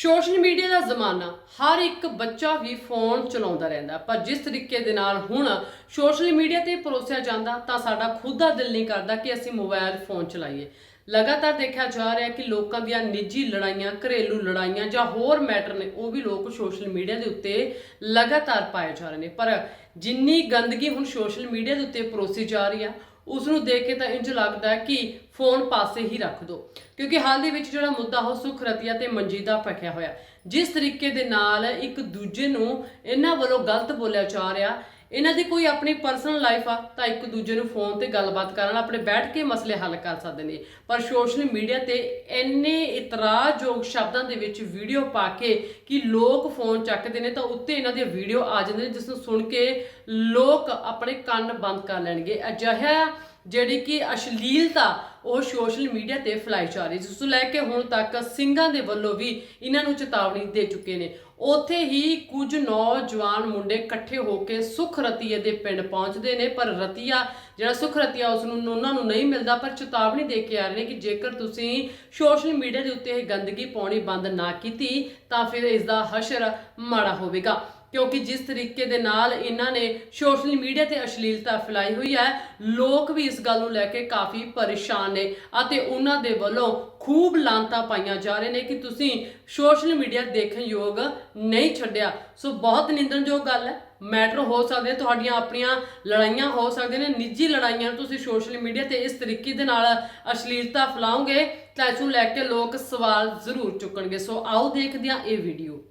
Social media ਦਾ ਜ਼ਮਾਨਾ ਹਰ ਇੱਕ ਬੱਚਾ ਵੀ ਫੋਨ ਚਲਾਉਂਦਾ ਰਹਿੰਦਾ। ਪਰ ਜਿਸ ਤਰੀਕੇ ਦੇ ਨਾਲ ਹੁਣ ਸੋਸ਼ਲ ਮੀਡੀਆ ਤੇ ਪਰੋਸਿਆ ਜਾਂਦਾ, ਤਾਂ ਸਾਡਾ ਖੁਦ ਦਾ ਦਿਲ ਨਹੀਂ ਕਰਦਾ ਕਿ ਅਸੀਂ ਮੋਬਾਈਲ ਫੋਨ ਚਲਾਈਏ। ਲਗਾਤਾਰ ਦੇਖਿਆ ਜਾ ਰਿਹਾ ਕਿ ਲੋਕਾਂ ਦੀਆਂ ਨਿੱਜੀ ਲੜਾਈਆਂ, ਘਰੇਲੂ ਲੜਾਈਆਂ ਜਾਂ ਹੋਰ ਮੈਟਰ ਨੇ, ਉਹ ਵੀ ਲੋਕ ਸੋਸ਼ਲ ਮੀਡੀਆ ਦੇ ਉੱਤੇ ਲਗਾਤਾਰ ਪਾਏ ਜਾ ਰਹੇ ਨੇ। ਪਰ ਜਿੰਨੀ ਗੰਦਗੀ ਹੁਣ ਸੋਸ਼ਲ ਮੀਡੀਆ ਦੇ ਉੱਤੇ ਪਰੋਸੀ ਜਾ ਰਹੀ ਆ ਉਸ ਨੂੰ ਦੇਖ ਕੇ ਤਾਂ ਇੰਜ ਲੱਗਦਾ ਹੈ ਕਿ ਫੋਨ ਪਾਸੇ ਹੀ ਰੱਖ ਦਿਓ ਕਿਉਂਕਿ ਹਾਲ ਦੇ ਵਿੱਚ ਜਿਹੜਾ ਮੁੱਦਾ ਉਹ ਸੁਖ ਰਤੀਆ ਤੇ ਮਨਜੀਦਾ ਪਕਿਆ ਹੋਇਆ। ਜਿਸ ਤਰੀਕੇ ਦੇ ਨਾਲ ਇੱਕ ਦੂਜੇ ਨੂੰ ਇਹਨਾਂ ਵੱਲੋਂ ਗਲਤ ਬੋਲਿਆ ਜਾ ਰਿਹਾ ਇਹਨਾਂ ਦੀ ਕੋਈ ਆਪਣੀ ਪਰਸਨਲ ਲਾਈਫ ਆ, ਤਾਂ ਇੱਕ ਦੂਜੇ ਨੂੰ ਫੋਨ ਤੇ ਗੱਲਬਾਤ ਕਰਨ, ਆਪਣੇ ਬੈਠ ਕੇ ਮਸਲੇ ਹੱਲ ਕਰ ਸਕਦੇ ਨੇ। ਪਰ ਸੋਸ਼ਲ ਮੀਡੀਆ ਤੇ ਇੰਨੇ ਇਤਰਾਜ਼ਯੋਗ ਸ਼ਬਦਾਂ ਦੇ ਵਿੱਚ ਵੀਡੀਓ ਪਾ ਕੇ ਕਿ ਲੋਕ ਫੋਨ ਚੱਕਦੇ ਨੇ, ਤਾਂ ਉੱਤੇ ਇਹਨਾਂ ਦੀ ਵੀਡੀਓ ਆ ਜਾਂਦੇ ਨੇ, ਜਿਸ ਨੂੰ ਸੁਣ ਕੇ ਲੋਕ ਆਪਣੇ ਕੰਨ ਬੰਦ ਕਰ ਲੈਣਗੇ। ਅਜਿਹਾ ਜਿਹੜੀ ਕਿ ਅਸ਼ਲੀਲਤਾ ਉਹ ਸੋਸ਼ਲ ਮੀਡੀਆ ਤੇ ਫੈਲਾਈ ਜਾ ਰਹੀ ਜਿਸ ਨੂੰ ਲੈ ਕੇ ਹੁਣ ਤੱਕ ਸਿੰਘਾਂ ਦੇ ਵੱਲੋਂ ਵੀ ਇਹਨਾਂ ਨੂੰ ਚੇਤਾਵਨੀ ਦੇ ਚੁੱਕੇ ਨੇ। ਉੱਥੇ ਹੀ ਕੁਝ ਨੌਜਵਾਨ ਮੁੰਡੇ ਇਕੱਠੇ ਹੋ ਕੇ ਸੁਖ ਰਤੀਏ ਦੇ ਪਿੰਡ ਪਹੁੰਚਦੇ ਨੇ, ਪਰ ਰਤੀਆ, ਜਿਹੜਾ ਸੁਖ ਰਤੀਆ ਉਸ ਨੂੰ ਉਹਨਾਂ ਨੂੰ ਨਹੀਂ ਮਿਲਦਾ, ਪਰ ਚੇਤਾਵਨੀ ਦੇ ਕੇ ਆ ਰਹੇ ਨੇ ਕਿ ਜੇਕਰ ਤੁਸੀਂ ਸੋਸ਼ਲ ਮੀਡੀਆ ਦੇ ਉੱਤੇ ਇਹ ਗੰਦਗੀ ਪਾਉਣੀ ਬੰਦ ਨਾ ਕੀਤੀ, ਤਾਂ ਫਿਰ ਇਸ ਦਾ ਹਸ਼ਰ ਮਾੜਾ ਹੋਵੇਗਾ। ਕਿਉਂਕਿ ਜਿਸ ਤਰੀਕੇ ਦੇ ਨਾਲ ਇਹਨਾਂ ਨੇ ਸੋਸ਼ਲ ਮੀਡੀਆ ਤੇ ਅਸ਼ਲੀਲਤਾ ਫੈਲਾਈ ਹੋਈ ਹੈ, ਲੋਕ ਵੀ ਇਸ ਗੱਲ ਨੂੰ ਲੈ ਕੇ ਕਾਫੀ ਪਰੇਸ਼ਾਨ ਨੇ ਅਤੇ ਉਹਨਾਂ ਦੇ ਵੱਲੋਂ ਖੂਬ ਲਾਂਤਾ ਪਾਈਆਂ ਜਾ ਰਹੇ ਨੇ ਕਿ ਤੁਸੀਂ ਸੋਸ਼ਲ ਮੀਡੀਆ ਦੇਖਣ ਯੋਗ ਨਹੀਂ ਛੱਡਿਆ। ਸੋ ਬਹੁਤ ਨਿੰਦਣਯੋਗ ਗੱਲ ਹੈ। ਮੈਟਰ ਹੋ ਸਕਦੇ, ਤੁਹਾਡੀਆਂ ਆਪਣੀਆਂ ਲੜਾਈਆਂ ਹੋ ਸਕਦੀਆਂ ਨੇ, ਨਿੱਜੀ ਲੜਾਈਆਂ ਨੂੰ ਤੁਸੀਂ ਸੋਸ਼ਲ ਮੀਡੀਆ ਤੇ ਇਸ ਤਰੀਕੇ ਦੇ ਨਾਲ ਅਸ਼ਲੀਲਤਾ ਫੈਲਾਓਗੇ, ਤਾਂ ਇਸ ਨੂੰ ਲੈ ਕੇ ਲੋਕ ਸਵਾਲ ਜ਼ਰੂਰ ਚੁੱਕਣਗੇ। ਸੋ ਆਓ ਦੇਖਦੇ ਹਾਂ ਇਹ ਵੀਡੀਓ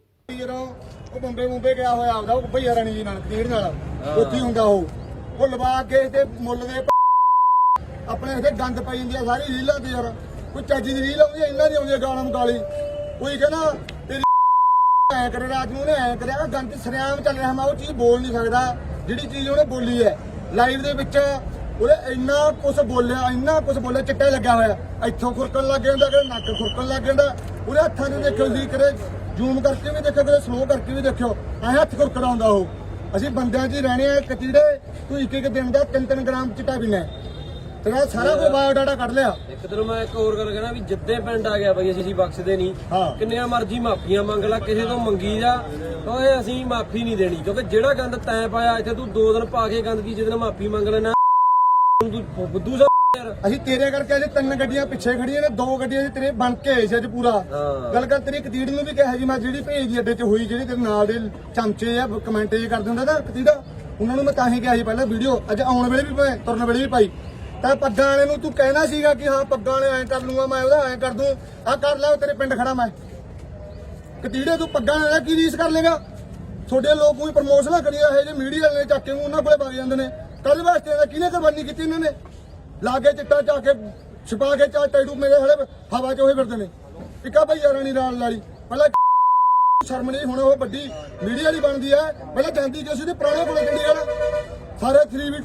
ਉਹ ਬੰਬੇ ਮੁੰਬੇ ਗਿਆ ਹੋਇਆ ਆਪਦਾ ਉਹ ਭਈਆ ਰਾਣੀ ਜੀ ਨਾਲ ਕਤੀੜ ਨਾਲ। ਉੱਥੇ ਹੁੰਦਾ ਉਹ। ਉਹ ਲਵਾ ਕੇ ਤੇ ਮੁੱਲ ਦੇ ਆਪਣੇ ਇੱਥੇ ਗੰਦ ਪਾਈ ਜਾਂਦੀ ਆ ਸਾਰੀ ਰੀਲਾਂ ਤੇ ਯਾਰ। ਕੋਈ ਚੱਜੀ ਦੀ ਰੀਲ ਆਉਂਦੀ ਆ, ਇਹਨਾਂ ਦੀ ਆਉਂਦੀ ਗਾਲਾਂ ਗਾਲੀ ਕੋਈ ਕਹਿੰਦਾ ਤੇਰੀ ਐ ਕਰੇ ਰਾਤ ਨੂੰ ਨੇ ਐ ਕਰਿਆ ਗੰਦ ਸਰਿਆਮ ਚੱਲ ਰਿਹਾ ਮੈਂ ਉਹ ਚੀਜ਼ ਬੋਲ ਨਹੀਂ ਸਕਦਾ। ਜਿਹੜੀ ਚੀਜ਼ ਉਹਨੇ ਬੋਲੀ ਹੈ। ਲਾਈਵ ਦੇ ਵਿੱਚ ਉਹਨੇ ਇੰਨਾ ਕੁਝ ਬੋਲਿਆ ਇੰਨਾ ਕੁਝ ਬੋਲਿਆ ਚਿੱਟਾ ਲੱਗਿਆ ਹੋਇਆ। ਇੱਥੋਂ ਖੁਰਕਣ ਲੱਗ ਜਾਂਦਾ ਕਦੇ ਨੱਕ ਖੁਰਕਣ ਲੱਗ ਜਾਂਦਾ। ਉਹਦੇ ਹੱਥਾਂ ਨੂੰ ਦੇਖਿਓ ਸੀ ਕਦੇ ਜ਼ੂਮ ਕਰਕੇ ਵੀ ਦੇਖਿਓ ਕਦੇ ਸਲੋ ਕਰਕੇ ਵੀ ਦੇਖਿਓ ਐ ਹੱਥ ਖੁਰਕਦਾ ਹੁੰਦਾ ਉਹ। ਅਸੀਂ ਬੰਦਿਆਂ 'ਚ ਹੀ ਰਹਿਣੇ ਆ ਕਤੀੜੇ ਤੂੰ ਇੱਕ ਇੱਕ ਦਿਨ ਦਾ 3-3 ਗ੍ਰਾਮ ਚਿੱਟਾ ਪੀਣਾ ਤੇਰਾ ਸਾਰਾ ਕੋਈ ਬਾਇਓਡਾਟਾ ਕੱਢ ਲਿਆ। ਇੱਕ ਤਰ੍ਹਾਂ ਮੈਂ ਇੱਕ ਹੋਰ ਗੱਲ ਕਹਿਣਾ ਵੀ ਜਿੱਦੇ ਪਿੰਡ ਆ ਗਿਆ ਬਈ ਅਸੀਂ ਬਖਸ਼ਦੇ ਨਹੀਂ। ਕਿੰਨੀਆਂ ਮਰਜ਼ੀ ਮਾਫੀਆਂ ਮੰਗ ਲੈ ਕਿਸੇ ਤੋਂ ਮੰਗੀ ਜਾ। ਓਏ ਅਸੀਂ ਮਾਫੀ ਨਹੀਂ ਦੇਣੀ ਕਿਉਂਕਿ ਜਿਹੜਾ ਗੰਦ ਤੈਂ ਪਾਇਆ ਇੱਥੇ ਤੂੰ ਦੋ ਦਿਨ ਪਾ ਕੇ ਗੰਦਗੀ ਜਿਹਦੇ ਨਾਲ ਮਾਫੀ ਮੰਗ ਲੈਣਾ ਤੂੰ ਬੁੱਧੂ ਅਸੀਂ ਤੇਰੇ ਕਰਕੇ ਅੱਜ ਤਿੰਨ ਗੱਡੀਆਂ ਪਿੱਛੇ ਖੜੀਆਂ ਨੇ ਦੋ ਗੱਡੀਆਂ 'ਚ ਤੇਰੇ ਬਣ ਕੇ ਆਏ ਸੀ ਅੱਜ ਪੂਰਾ। ਗੱਲ ਕਰ ਤੇਰੀ ਕਤੀੜ ਨੂੰ ਵੀ ਕਿਹਾ ਜੀ ਮੈਂ ਜਿਹੜੀ ਭੇਜ ਅੱਡੇ 'ਚ ਹੋਈ ਜਿਹੜੀ ਤੇਰੇ ਨਾਲ ਦੇ ਚਮਚੇ ਆ ਕਮੈਂਟ ਜੇ ਕਰਦੇ ਹੁੰਦੇ ਨਾ ਕਤੀੜਾ ਉਹਨਾਂ ਨੂੰ ਮੈਂ ਤਾਂ ਹੀ ਕਿਹਾ ਸੀ ਪਹਿਲਾਂ ਵੀਡੀਓ ਅੱਜ ਆਉਣ ਵੇਲੇ ਵੀ ਪਾਈ ਤੁਰਨ ਵੇਲੇ ਵੀ ਪਾਈ। ਤਾਂ ਪੱਗਾਂ ਵਾਲੇ ਨੂੰ ਤੂੰ ਕਹਿਣਾ ਸੀਗਾ ਕਿ ਹਾਂ ਪੱਗਾਂ ਵਾਲੇ ਐਂ ਕਰ ਲੂੰਗਾ ਮੈਂ ਉਹਦਾ ਐਂ ਕਰ ਦੂੰ। ਆ ਕਰ ਲੈ ਤੇਰੇ ਪਿੰਡ ਖੜਾ ਮੈਂ। ਕਤੀੜੇ ਤੂੰ ਪੱਗਾਂ ਵਾਲੇ ਕੀ ਰੀਸ ਕਰ ਲੇਗਾ? ਤੁਹਾਡੇ ਲੋਕ ਕੋਈ ਪ੍ਰਮੋਸ਼ਨਾਂ ਕਰੀ ਇਹ ਜੇ ਮੀਡੀਆ ਵਾਲੇ ਨੇ ਚੱਕ ਕੇ ਉਹਨਾਂ ਕੋਲੇ ਵਗ ਜਾਂਦੇ ਨੇ। ਕੱਲ ਵਾਸਤੇ ਕਿਹਨੇ ਕੁਰਬਾਨੀ ਕੀਤੀ ਇਹਨਾਂ ਨੇ? ਲਾ ਕੇ ਚਿੱਟਾ ਚਾ ਕੇ ਛਪਾ ਕੇ ਚਾ ਟੈਟੂ ਮੇਰੇ ਹਲੇ ਹਵਾ 'ਚ ਹੋਏ ਫਿਰਦੇ ਨੇ। ਇੱਕਾ ਭਈ ਯਾਰਾਂ ਨਾਲ ਲਾਲੀ। ਪਹਿਲਾਂ ਸ਼ਰਮ ਨਹੀਂ, ਹੁਣ ਉਹ ਵੱਡੀ ਮੀਡੀਆ ਵਾਲੀ ਬਣਦੀ ਐ ਪਹਿਲਾਂ ਜਾਂਦੀ ਕਿ ਸੀ ਤੇ ਪੁਰਾਣੇ ਕੋਲ ਚੰਡੀਗੜ੍ਹ। ਸਾਰੇ 3 ਵੀ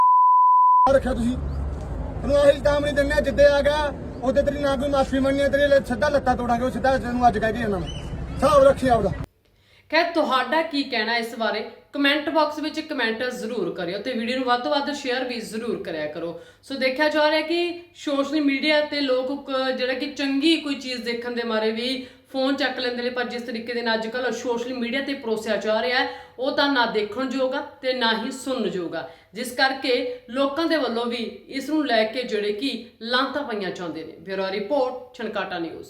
ਰੱਖਿਆ ਤੁਸੀਂ। ਤੈਨੂੰ ਆਹੀ ਕੰਮ ਨਹੀਂ ਦਿੰਨੇ ਜਿੱਦੇ ਆ ਗਿਆ, ਉਹਦੇ ਤੇਰੀ ਨਾ ਕੋਈ ਮਾਫੀ ਮੰਗਣੀ ਤੇਰੀ ਸਿੱਧਾ ਲੱਤਾਂ ਤੋੜਾਂਗੇ, ਉਹ ਸਿੱਧਾ ਤੈਨੂੰ ਅੱਜ ਕਹਿ ਕੇ ਇਹਨਾਂ ਮੈਂ। ਹਿਸਾਬ ਰੱਖੀ ਆਪਦਾ। ਖੈਰ ਤੁਹਾਡਾ ਕੀ ਕਹਿਣਾ ਇਸ ਬਾਰੇ? ਕਮੈਂਟ ਬਾਕਸ ਵਿੱਚ ਕਮੈਂਟ ਜ਼ਰੂਰ ਕਰਿਓ ਤੇ ਵੀਡੀਓ ਨੂੰ ਵੱਧ ਤੋਂ ਵੱਧ ਸ਼ੇਅਰ ਵੀ ਜ਼ਰੂਰ ਕਰਿਆ ਕਰੋ। ਸੋ ਦੇਖਿਆ ਜਾ ਰਿਹਾ ਕਿ ਸੋਸ਼ਲ ਮੀਡੀਆ ਤੇ ਲੋਕ ਕ- ਜਿਹੜਾ ਕਿ ਚੰਗੀ ਕੋਈ ਚੀਜ਼ ਦੇਖਣ ਦੇ ਮਾਰੇ ਵੀ ਫੋਨ ਚੱਕ ਲੈਂਦੇ ਨੇ, ਪਰ ਜਿਸ ਤਰੀਕੇ ਦੇ ਨਾਲ ਅੱਜ ਅੱਜਕੱਲ ਸੋਸ਼ਲ ਮੀਡੀਆ ਤੇ ਪਰੋਸਿਆ ਜਾ ਰਿਹਾ ਉਹ ਤਾਂ ਨਾ ਦੇਖਣ ਯੋਗ ਆ ਤੇ ਨਾ ਹੀ ਸੁਣਨ ਯੋਗ ਜਿਸ ਕਰਕੇ ਲੋਕਾਂ ਦੇ ਵੱਲੋਂ ਵੀ ਇਸ ਨੂੰ ਲੈ ਕੇ ਜਿਹੜੇ ਕਿ ਲਾਂਤਾਂ ਪਈਆਂ ਚਾਹੁੰਦੇ ਨੇ। Bureau report, Chhankata news.